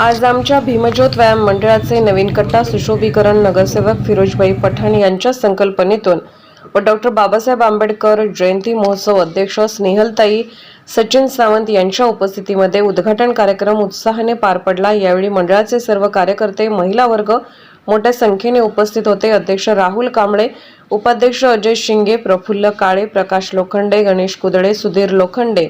आज आमच्या भीमज्योत व्यायाम मंडळाचे नवीन कट्टा सुशोभीकरण नगरसेवक फिरोजभाई पठाण यांच्या संकल्पनेतून व डॉक्टर बाबासाहेब आंबेडकर जयंती महोत्सव अध्यक्ष स्नेहलताई सचिन सावंत यांच्या उपस्थितीमध्ये उद्घाटन कार्यक्रम उत्साहाने पार पडला. यावेळी मंडळाचे सर्व कार्यकर्ते महिला वर्ग मोठ्या संख्येने उपस्थित होते. अध्यक्ष राहुल कांबळे उपाध्यक्ष अजय शिंगे प्रफुल्ल काळे प्रकाश लोखंडे गणेश कुदळे सुधीर लोखंडे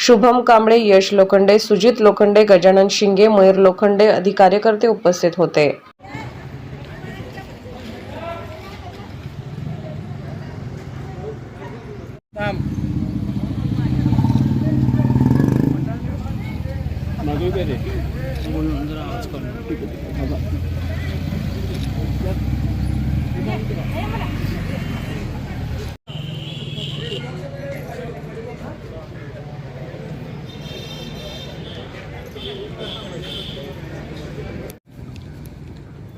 शुभम कांबळे यश लोखंडे सुजित लोखंडे गजानन शिंगे मयूर लोखंडे आदी कार्यकर्ते उपस्थित होते.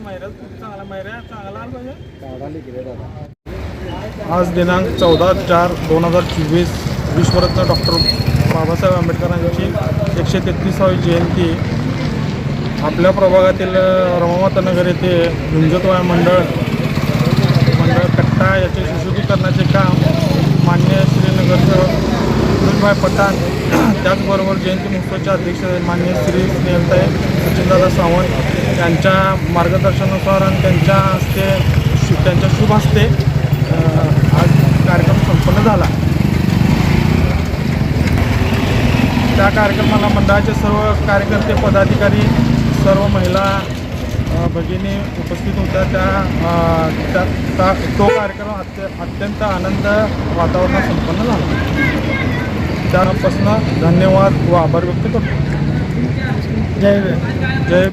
बाबासाहेब आंबेडकरांचा विश्वरत्न आज दिनांक चौदा चार दोन हजार चोवीस विश्वरत्न डॉक्टर बाबासाहेब आंबेडकरांची एकशे तेहतीसावी जयंती. आपल्या प्रभागातील अ, नगर येथे झुंजतवाय मंडळ मंडळ कट्टा याचे सुशोभीकरणाचे काम मान्य श्रीनगरचं नगरसेवक पठाण त्याचबरोबर जयंती महोत्सवाचे अध्यक्ष मान्य श्री स्नेहलताई सचिनदादा सावंत यांच्या मार्गदर्शनानुसार आणि त्यांच्या हस्ते शु त्यांच्या शुभ हस्ते आज कार्यक्रम संपन्न झाला. त्या कार्यक्रमाला मंडळाचे सर्व कार्यकर्ते पदाधिकारी सर्व महिला भगिनी उपस्थित होत्या. त्या त्या- तो कार्यक्रम अत्य अत्यंत आनंद वातावरणात संपन्न झाला. त्यापासून धन्यवाद व आभार व्यक्त करतो. जय जय